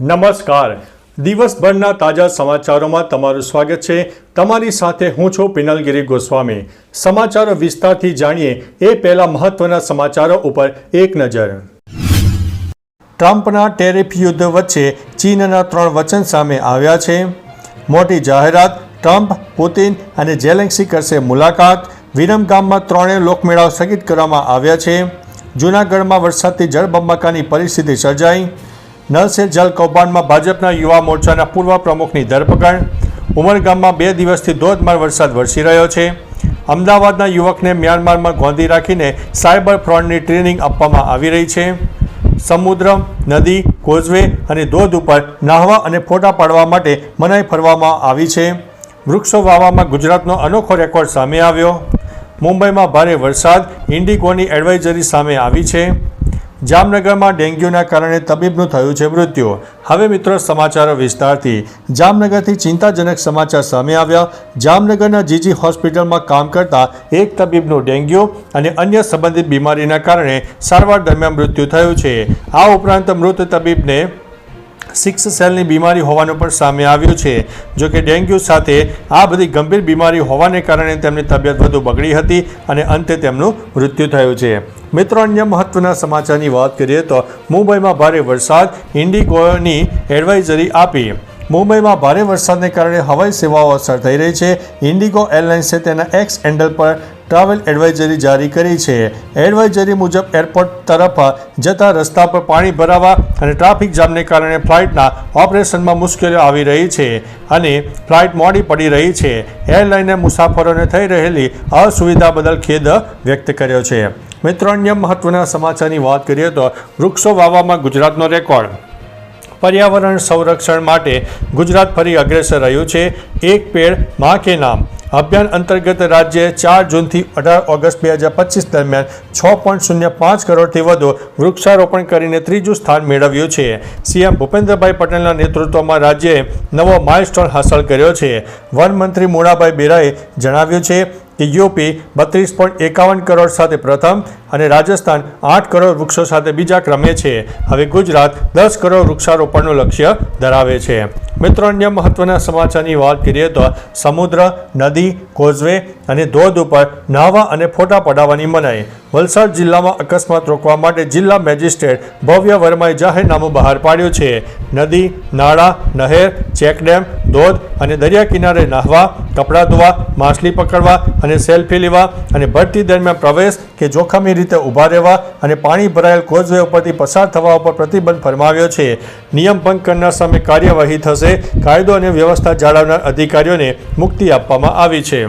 નમસ્કાર. દિવસભરના તાજા સમાચારોમાં તમારું સ્વાગત છે. તમારી સાથે હું છું પિનલગીરી ગોસ્વામી. સમાચારો વિસ્તારથી જાણીએ એ પહેલા મહત્વના સમાચારો ઉપર એક નજર. ટ્રમ્પના ટેરિફ યુદ્ધ વચ્ચે ચીનના ત્રણ વચન સામે આવ્યા છે. મોટી જાહેરાત, ટ્રમ્પ, પુતિન અને જેલેન્સી કરશે મુલાકાત. વિરમગામમાં ત્રણેય લોકમેળાઓ સ્થગિત કરવામાં આવ્યા છે. જૂનાગઢમાં વરસાદથી જળબંબાકાની પરિસ્થિતિ સર્જાઈ. નલ જલ કૌભાંડમાં ભાજપના યુવા મોરચાના પૂર્વ પ્રમુખની ધરપકડ. ઉમરગામમાં બે દિવસથી ધોધમાર વરસાદ વરસી રહ્યો છે. અમદાવાદના યુવકને મ્યાનમારમાં ગોંધી રાખીને સાયબર ફ્રોડની ટ્રેનિંગ આપવામાં આવી રહી છે. સમુદ્ર, નદી, કોઝવે અને ધોધ ઉપર નાહવા અને ફોટા પાડવા માટે મનાઈ ફરવામાં આવી છે. વૃક્ષો વાવવામાં ગુજરાતનો અનોખો રેકોર્ડ સામે આવ્યો. મુંબઈમાં ભારે વરસાદ, ઇન્ડિગોની એડવાઇઝરી સામે આવી છે. જામનગરમાં ડેન્ગ્યુના કારણે તબીબનું થયું છે મૃત્યુ. હવે મિત્રો સમાચારો વિસ્તારથી. જામનગરથી ચિંતાજનક સમાચાર સામે આવ્યા. જામનગરના જીજી હોસ્પિટલમાં કામ કરતા એક તબીબનું ડેન્ગ્યુ અને અન્ય સંબંધિત બીમારીના કારણે સારવાર દરમિયાન મૃત્યુ થયું છે. આ ઉપરાંત મૃત તબીબને સિક્સ સેલની બીમારી હોવાનું પણ સામે આવ્યું છે. જો કે ડેન્ગ્યુ સાથે આ બધી ગંભીર બીમારી હોવાને કારણે તેમની તબિયત વધુ બગડી હતી અને અંતે તેમનું મૃત્યુ થયું છે. મિત્રો, અન્ય મહત્વના સમાચારની વાત કરીએ તો મુંબઈમાં ભારે વરસાદ, ઇન્ડિગોની એડવાઇઝરી આપી. મુંબઈમાં ભારે વરસાદને કારણે હવાઈ સેવાઓ અસર થઈ રહી છે. ઇન્ડિગો એરલાઇન્સે તેના એક્સ હેન્ડલ પર ટ્રાવેલ એડવાઇઝરી જારી કરી છે. એડવાઇઝરી મુજબ એરપોર્ટ તરફ જતા રસ્તા પર પાણી ભરાવા અને ટ્રાફિક જામને કારણે ફ્લાઇટના ઓપરેશનમાં મુશ્કેલીઓ આવી રહી છે અને ફ્લાઇટ મોડી પડી રહી છે. એરલાઈને મુસાફરોને થઈ રહેલી અસુવિધા બદલ ખેદ વ્યક્ત કર્યો છે. મિત્રો અન્ય મહત્વના સમાચારની વાત કરીએ તો વૃક્ષો વાવવામાં ગુજરાતનો રેકોર્ડ. પર્યાવરણ સંરક્ષણ માટે ગુજરાત ફરી અગ્રેસર રહ્યું છે. એક પેડમાં કે નામ. અભિયાન અંતર્ગત રાજ્યે ચાર જૂનથી અઢાર ઓગસ્ટ બે હજાર પચીસ દરમિયાન છ પોઈન્ટ શૂન્ય પાંચ કરોડથી વધુ વૃક્ષારોપણ કરીને ત્રીજું સ્થાન મેળવ્યું છે. સીએમ ભૂપેન્દ્રભાઈ પટેલના નેતૃત્વમાં રાજ્યએ નવો માઇલસ્ટોન હાંસલ કર્યો છે. વનમંત્રી મંત્રી બેરાએ જણાવ્યું છે કે યુપી બત્રીસ પોઈન્ટ એકાવન કરોડ સાથે પ્રથમ અને રાજસ્થાન આઠ કરોડ વૃક્ષો સાથે બીજા ક્રમે છે. હવે ગુજરાત દસ કરોડ વૃક્ષારોપણનું લક્ષ્ય ધરાવે છે. મિત્રો, અન્ય મહત્વના સમાચારની વાત કરીએ તો સમુદ્ર, નદી, કોઝવે અને ધોધ ઉપર નાહવા અને ફોટા પડાવવાની મનાઈ. વલસાડ જિલ્લામાં અકસ્માત રોકવા માટે જિલ્લા મેજિસ્ટ્રેટ ભવ્ય વર્માએ જાહેરનામું બહાર પાડ્યું છે. નદી, નાળા, નહેર ચેકડેમ ધોધ અને દરિયા કિનારે નાહવા, કપડાં ધોવા, માછલી પકડવા અને સેલ્ફી લેવા અને ભરતી દરમિયાન પ્રવેશ કે જોખમી રીતે ઊભા રહેવા અને પાણી ભરાયેલ કોઝવે ઉપરથી પસાર થવા ઉપર પ્રતિબંધ ફરમાવ્યો છે. નિયમ ભંગ કરનાર સામે કાર્યવાહી થશે કાયદો અને વ્યવસ્થા જાળવનાર અધિકારીઓને મુક્તિ આપવામાં આવી છે.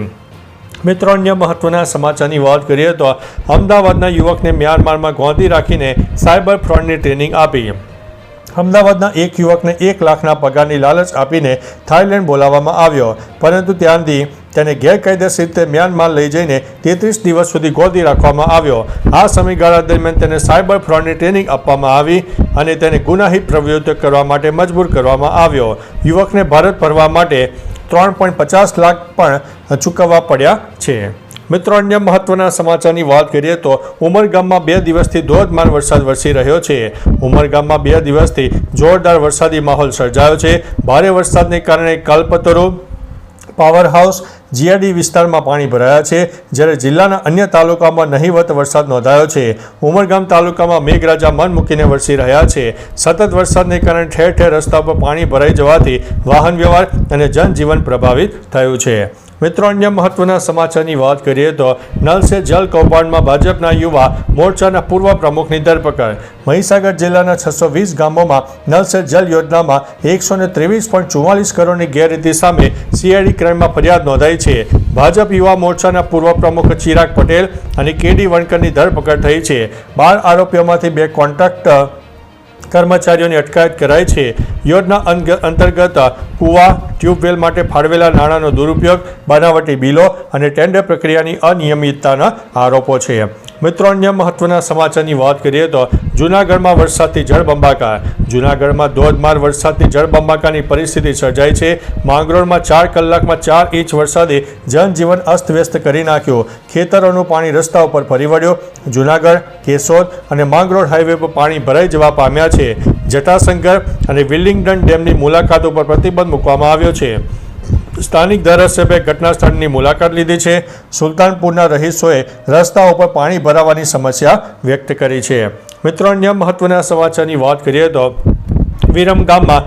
મિત્રો, અન્ય મહત્વના સમાચારની વાત કરીએ તો અમદાવાદના યુવકને મ્યાનમારમાં ગોંધી રાખીને સાયબર ફ્રોડની ટ્રેનિંગ આપી. અમદાવાદના એક યુવકને એક લાખના પગારની લાલચ આપીને થાઇલેન્ડ બોલાવવામાં આવ્યો, પરંતુ ત્યાંથી તેને ગેરકાયદેસર રીતે મ્યાનમાર લઈ જઈને તેત્રીસ દિવસ સુધી ગોદી રાખવામાં આવ્યો. આ સમયગાળા દરમિયાન તેને સાયબર ફ્રોડની ટ્રેનિંગ આપવામાં આવી અને તેને ગુનાહિત પ્રવૃત્તિઓ કરવા માટે મજબૂર કરવામાં આવ્યો. યુવકને ભારત ફરવા માટે ત્રણ પોઈન્ટ પચાસ લાખ પણ ચૂકવવા પડ્યા છે. મિત્રો, અન્ય મહત્વના સમાચારની વાત કરીએ તો ઉમરગામમાં બે દિવસથી ધોધમાર વરસાદ વરસી રહ્યો છે. ઉમરગામમાં બે દિવસથી જોરદાર વરસાદી માહોલ સર્જાયો છે. ભારે વરસાદને કારણે કલ્પતરો પાવર હાઉસ જીઆરડી વિસ્તારમાં પાણી ભરાયા છે, જ્યારે જિલ્લાના અન્ય તાલુકામાં નહીવત વરસાદ નોંધાયો છે. ઉમરગામ તાલુકામાં મેઘરાજા મન મૂકીને વરસી રહ્યા છે. સતત વરસાદને કારણે ઠેર ઠેર રસ્તા પર પાણી ભરાઈ જવાથી વાહન વ્યવહાર અને જનજીવન પ્રભાવિત થયું છે. મિત્રો, અન્ય મહત્વના સમાચારની વાત કરીએ તો નલ જલ કૌભાંડમાં ભાજપના યુવા મોરચાના પૂર્વ પ્રમુખની ધરપકડ. મહીસાગર જિલ્લાના છસો વીસ ગામોમાં નલ જલ યોજનામાં એકસો ને ત્રેવીસ પોઈન્ટ ચુમ્માલીસ કરોડની ગેરરીતિ સામે સીઆઈડી ક્રાઇમમાં ફરિયાદ નોંધાઈ છે. ભાજપ યુવા મોરચાના પૂર્વ પ્રમુખ ચિરાગ પટેલ અને કેડી વણકરની ધરપકડ થઈ છે. બાર આરોપીઓમાંથી બે કોન્ટ્રાક્ટ કર્મચારીઓની અટકાયત કરાઈ છે. યોજના અંતર્ગત કુવા ટ્યુબવેલ માટે ફાળવેલા નાણાંનો દુરુપયોગ, બનાવટી બિલો અને ટેન્ડર પ્રક્રિયાની અનિયમિતતાના આરોપો છે. મિત્રો, અન્ય મહત્વના સમાચારની વાત કરીએ તો જૂનાગઢમાં વરસાદથી જળબંબાકાર જૂનાગઢમાં ધોધમાર વરસાદથી જળબંબાકારની પરિસ્થિતિ સર્જાઈ છે. માંગરોળમાં ચાર કલાકમાં ચાર ઇંચ વરસાદે જનજીવન અસ્તવ્યસ્ત કરી નાખ્યું. ખેતરોનું પાણી રસ્તા ઉપર ફરી વળ્યું. જૂનાગઢ, કેશોદ અને માંગરોળ હાઈવે પર પાણી ભરાઈ જવા પામ્યા છે. જટાશંકર અને વિલિંગડન ડેમની મુલાકાત ઉપર પ્રતિબંધ મૂકવામાં આવ્યો છે. સ્થાનિક ધારાસભ્યએ ઘટના સ્થળની મુલાકાત લીધી છે. સુલતાનપુરના રહીશોએ રસ્તા ઉપર પાણી ભરાવાની સમસ્યા વ્યક્ત કરી છે. મિત્રો, અન્ય મહત્વના સમાચારની વાત કરીએ તો વિરમ ગામમાં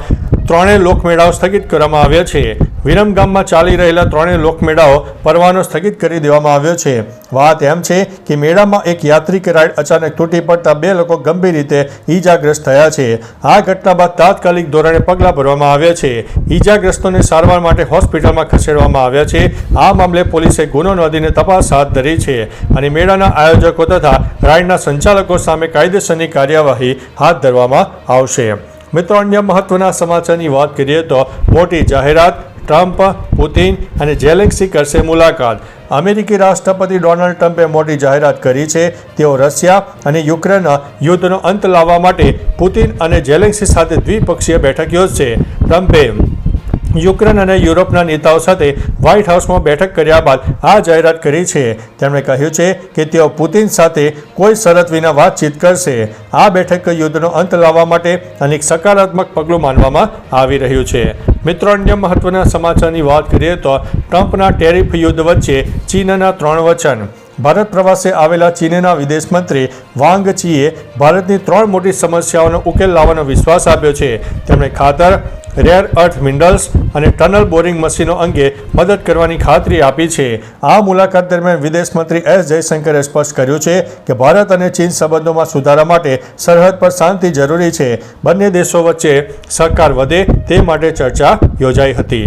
ત્રણેય લોકમેળાઓ સ્થગિત કરવામાં આવ્યા છે. વિરમ ગામમાં ચાલી રહેલા ત્રણેય લોકમેળાઓ પરવાનો સ્થગિત કરી દેવામાં આવ્યો છે. વાત એમ છે કે મેળામાં એક યાત્રિક રાઈડ અચાનક તૂટી પડતા બે લોકો ગંભીર રીતે ઈજાગ્રસ્ત થયા છે. આ ઘટના બાદ તાત્કાલિક ધોરણે પગલાં ભરવામાં આવ્યા છે. ઈજાગ્રસ્તોને સારવાર માટે હોસ્પિટલમાં ખસેડવામાં આવ્યા છે. આ મામલે પોલીસે ગુનો નોંધીને તપાસ હાથ ધરી છે અને મેળાના આયોજકો તથા રાઈડના સંચાલકો સામે કાયદેસરની કાર્યવાહી હાથ ધરવામાં આવશે. મિત્રો, અન્ય મહત્વના સમાચારની વાત કરીએ તો મોટી જાહેરાત, ટ્રમ્પ, પુતિન અને જેલેન્સી કરશે મુલાકાત. અમેરિકી રાષ્ટ્રપતિ ડોનાલ્ડ ટ્રમ્પે મોટી જાહેરાત કરી છે, તેઓ રશિયા અને યુક્રેનના યુદ્ધનો અંત લાવવા માટે પુતિન અને જેલેન્સી સાથે દ્વિપક્ષીય બેઠક યોજશે. ટ્રમ્પે યુક્રેન અને યુરોપના નેતાઓ સાથે વ્હાઇટ હાઉસમાં બેઠક કર્યા બાદ આ જાહેરાત કરી છે. તેમણે કહ્યું છે કે તેઓ પુતિન સાથે કોઈ શરત વિના વાતચીત કરશે. આ બેઠક યુદ્ધનો અંત લાવવા માટે અને એક સકારાત્મક પગલું માનવામાં આવી રહ્યું છે. મિત્રો, અન્ય મહત્વના સમાચારની વાત કરીએ તો ટ્રમ્પના ટેરિફ યુદ્ધ વચ્ચે ચીનના ત્રણ વચન. ભારત પ્રવાસે આવેલા ચીનના વિદેશ મંત્રી વાંગ ચીએ ભારતની ત્રણ મોટી સમસ્યાઓનો ઉકેલ લાવવાનો વિશ્વાસ આપ્યો છે. તેમણે ખાતર રેર અર્થ મિનરલ્સ અને ટનલ બોરિંગ મશીનો અંગે મદદ કરવાની ખાતરી આપી છે. આ મુલાકાત દરમિયાન વિદેશ મંત્રી એસ જયશંકરે સ્પષ્ટ કર્યું છે કે ભારત અને ચીન સંબંધોમાં સુધારા માટે સરહદ પર શાંતિ જરૂરી છે. બંને દેશો વચ્ચે સહકાર વધે તે માટે ચર્ચા યોજાઈ હતી.